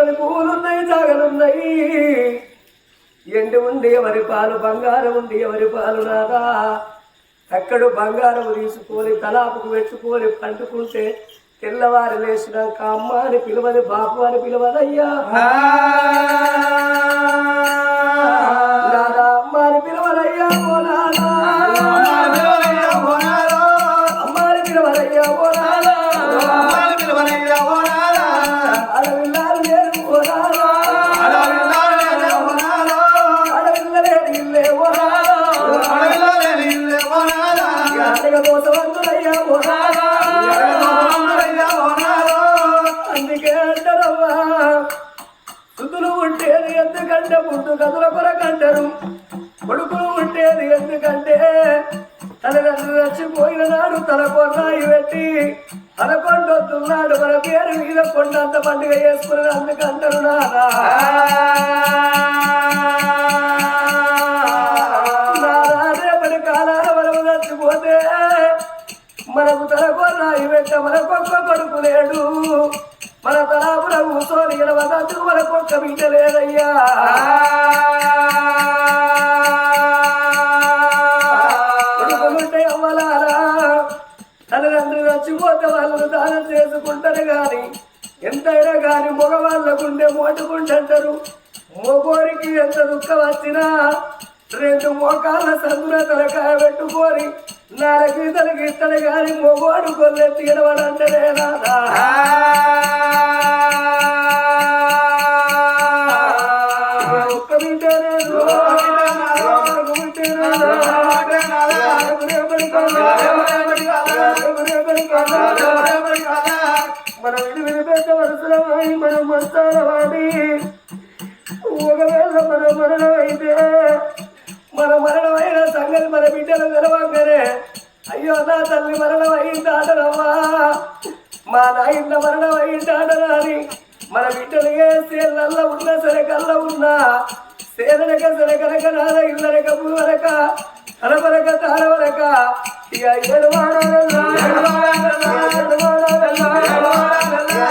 ఉన్నది పువ్వులున్నాయి జాగలున్నాయి. ఎండి ఉండి ఎవరి పాలు బంగారం ఉండి ఎవరి పాలు రాదా? అక్కడ బంగారం తీసుకొని తలాపుకు పెట్టుకొని పండుకుంటే తెల్లవారు లేచినాక అమ్మ అని పిలవదు బాపు అని పిలవదయ్యా. ఎందుకంటే ముందు కథల కొరకంటారు కొడుకులు ఉండేది ఎందుకంటే తల్లిదండ్రులు చచ్చిపోయిన నాడు తల కొన్నాయి పెట్టి తల కొండొస్తున్నాడు మన పేరు మీద కొండంత పండుగ చేసుకుని అందుకంటారు నారా మనము మనకు తల కొన్నాయి పెట్ట మనకొక్క కొడుకు లేడు. మన తలాపుల కూర్చొని తిరుమల కొక్క బిడ్డ లేదయ్యా. తల్లిదండ్రులు చచ్చిపోతే వాళ్ళు దానం చేసుకుంటారు గాని ఎంతైనా గాని మగవాళ్ళకుండే మోటుకుంటారు మగోరికి ఎంత దుఃఖం వచ్చినా రెండు మోకాళ్ళ సందుల తలకాయ పెట్టుకొని నాలుగు తలకి ఇత్తడు గాని మొగోడు కొల్లెత్తి ఎడవడంటే రాదా ఒక్క బిడ్డనే ఒక్క బిడ్డనే మన వరుసలమై మనం మస్తాల ఒకవేళ మన మరణం మన బిడ్డలు తెలవంగానే అయ్యో నా తల్లి మరణం అయిందాటనమ్మా మా నాయన మరణం అయిందాటనా అని మన బిడ్డలు ఏ సేనల్ల ఉన్న సరే కల్ల ఉన్నా సేనక సరే కనుక నాద ఇల్లనక పూవనక తలపలక తాళవనక ఇక ఏడు వాడాలన్నా ఏడు వాడాలన్నా ఏడు వాడాలన్నా ఏడు వాడాలన్నా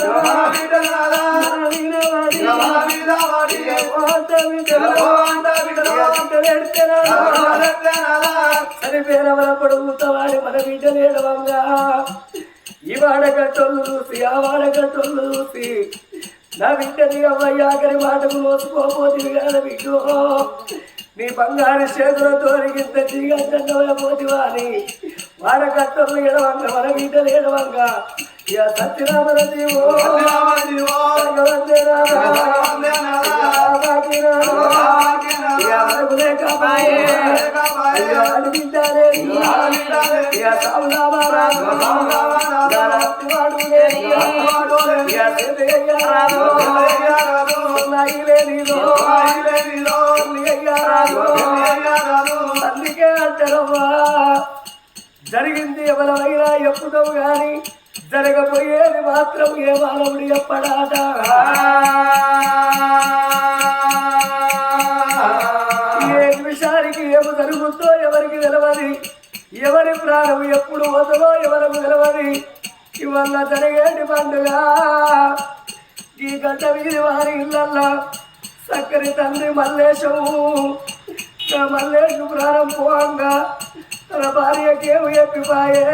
అని పేరవల పొడుగుతావాడి మన బిడ్డలు ఏడవంగా ఈ వాడగట్టోళ్ళు చూసి ఆ వాడగట్టోళ్ళు చూసి నా బిడ్డని అవ్వయ్య ఆఖరి మాటకు మోసుకోపోతుంది కదా బిడ్డు నీ బంగారు చేతులతో ఇంత చీగంటే అని వాడగట్టోళ్ళు ఏడవంగా మన బిడ్డలు ఏడవంగా ఇక సత్యనామర జీవో అందుకే అంటారమ్మా జరిగింది ఎవరైనా ఎప్పుడో గాని జరగబోయేది మాత్రం ఏ మానవుడు ఎప్పడాట నిమిషానికి ఏమి జరుగుతో ఎవరికి తెలవది? ఎవరి ప్రాణం ఎప్పుడు వదలో ఎవరికి తెలవది? ఇవల్ల జరిగేటి పండుగ. ఈ గంట వీధి వారి ఇళ్ళల్లో చక్కని తండ్రి మల్లేశము. మల్లేశు ప్రాణం పోవంగా. తన భార్యకేమి చెప్పిపాయే?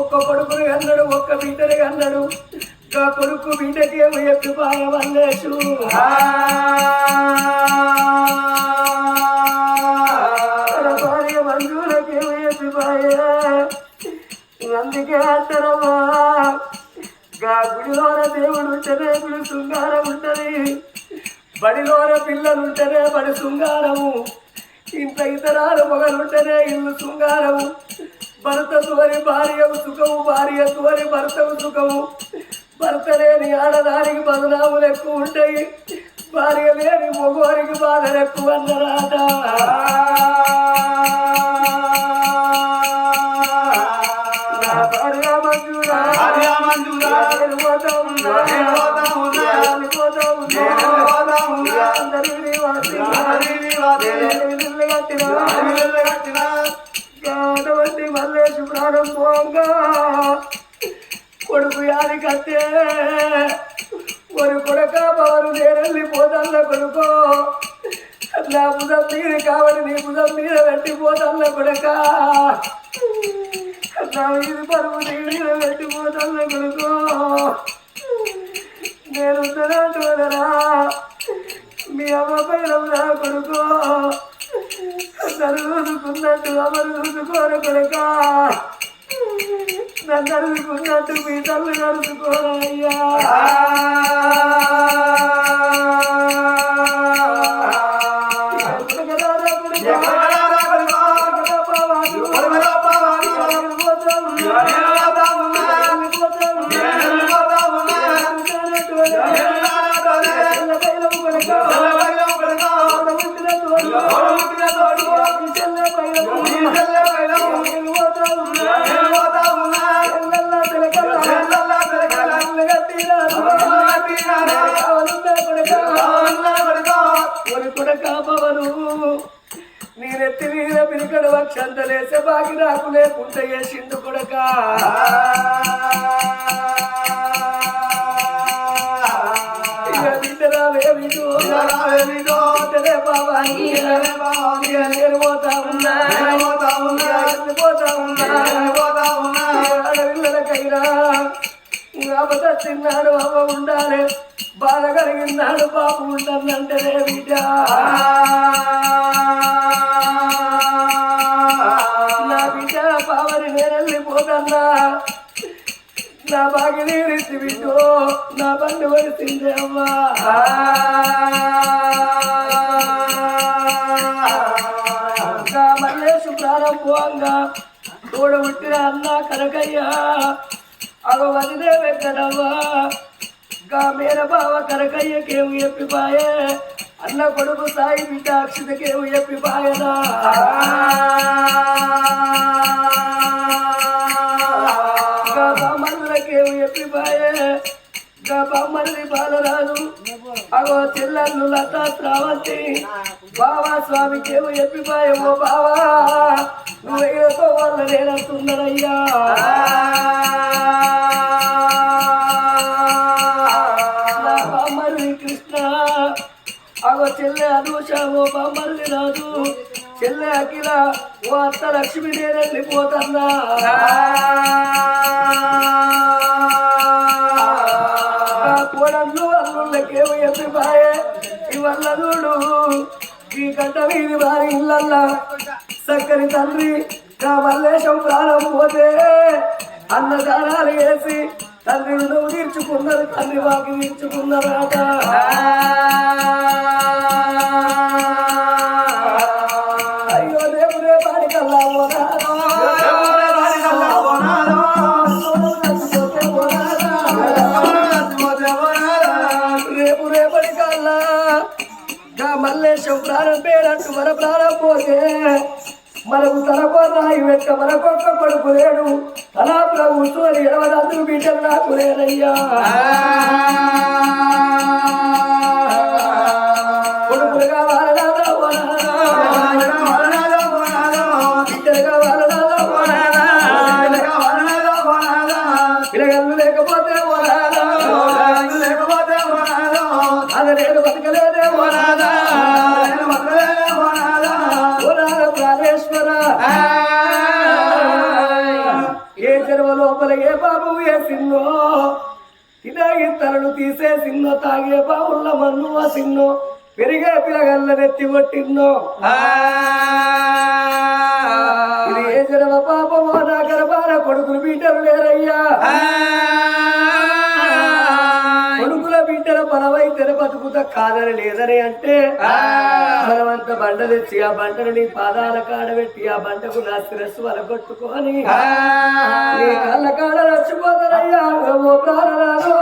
ఒక్క కొడుకుని అన్నాడు ఒక్క బిడ్డని అన్నాడు ఇంకా కొడుకు బిడ్డకేమి చెప్పిపాయ మల్లేశు? అందుకే గా గుడిలోన దేవుడు ఉంటేనే గుడి శృంగారం ఉంటది బడిలోన పిల్లలు ఉంటేనే బడి శృంగారము. ఇంత ఇతరాలు మొగలుంటేనే ఇల్లు శృంగారము. భర్త తువరి భార్యకు సుఖము భార్య తువరి భర్తకు సుఖము. భర్త లేని ఆడదానికి బదనాములు ఎక్కువ ఉంటాయి భార్య లేని మగవారికి బాధలు ఎక్కువ అన్నరాట కొడుకు యాది కత్తే. ఒక కొడక పవరు నేరెళ్ళిపోతాన్న కొడుకో. నా బుధం మీద కావడి నీ బుధం మీద పెట్టిపోతాన్న కొడక. నా ఇది పరువు నీ మీద పెట్టిపోతాన్న కొడుకో. నేను వదరా మీ అమ్మ పైన నా కొడుకో? నన్ను చూసుకున్నట్టు అమరు చూసుకోరు కొడక? నన్ను అడుగుకున్నట్టు మీ తల్లి నడుచుకోరయ్యా బాగి నాకు లేకుంటే చేసిండు కొడక. పోతా ఉన్నా. పోతా ఉన్నా. అవ్వ ఉండాలి. బాధ కలిగినాడు బాబు ఉండాలంటే బిడ్డ. నా బాగి నీరిసి బిడ్డు నా బండి వరిసిందే అమ్మా. ఇంకా మల్లేసు ప్రారంభంగా తోడబుట్టిన అన్న కనకయ్యా. అగో వదిలే వెంకటవ్వా. ఇంకా మేర బావ కనకయ్యకేము చెప్పిపాయే. అన్న కొడుకు సాయి బిడ్డ అక్షతకేమి చెప్పిపాయనా? ఇంకా బామ్మల్ని బాలరాజు. అగో చెల్లెళ్ళు లతా శ్రావంతి బావా స్వామికేమో చెప్పిపాయే ఓ బావా నువ్వేతో వల్ల నేనంటున్నారయ్యా నా బామ్మల్ని కృష్ణ. అగో చెల్లె అనూష ఓ బామ్మల్ని రాజు. చెల్లె అఖిల ఓ అత్త లక్ష్మి నేనెళ్ళిపోతున్నా ఇవల్ల చూడు. ఈ గడ్డ వీధి వారి ఇళ్ళల్లా చక్కని తండ్రి నా మల్లేశం ప్రాణం పోతే అన్నదానాలు వేసి తండ్రి నువ్వు తీర్చుకున్నారు తండ్రి వాకి తీర్చుకున్నారట గా మల్లేశం ప్రాణం పేరంటూ మన ప్రాణం పోతే మనకు తనకో రాయి వెంట మనకొక్క కొడుకు లేడు. తలాపుల కూర్చొని ఎడవదందుకు బిడ్డలు నాకు లేదయ్యా బాబు వేసిన్నో తినగి తలను తీసేసిన్నో తాగే బావుల మన్ను సిన్నో పెరిగే పిలగల్ల నెత్తి కొట్టిన్నో ఇది ఏ జనమ పాపమో నా గర్భాన కొడుకులు బిడ్డలు లేరయ్యా బతుకుతా కాదని లేదని అంటే మనమంత బండ తెచ్చి ఆ బండను నీ పాదాల కాడబెట్టి ఆ బండకు నా శిరస్సు వలగొట్టుకొని నీ కళ్ళ కాడ రచ్చిపోతానయ్యా ఓ ప్రాణరాలో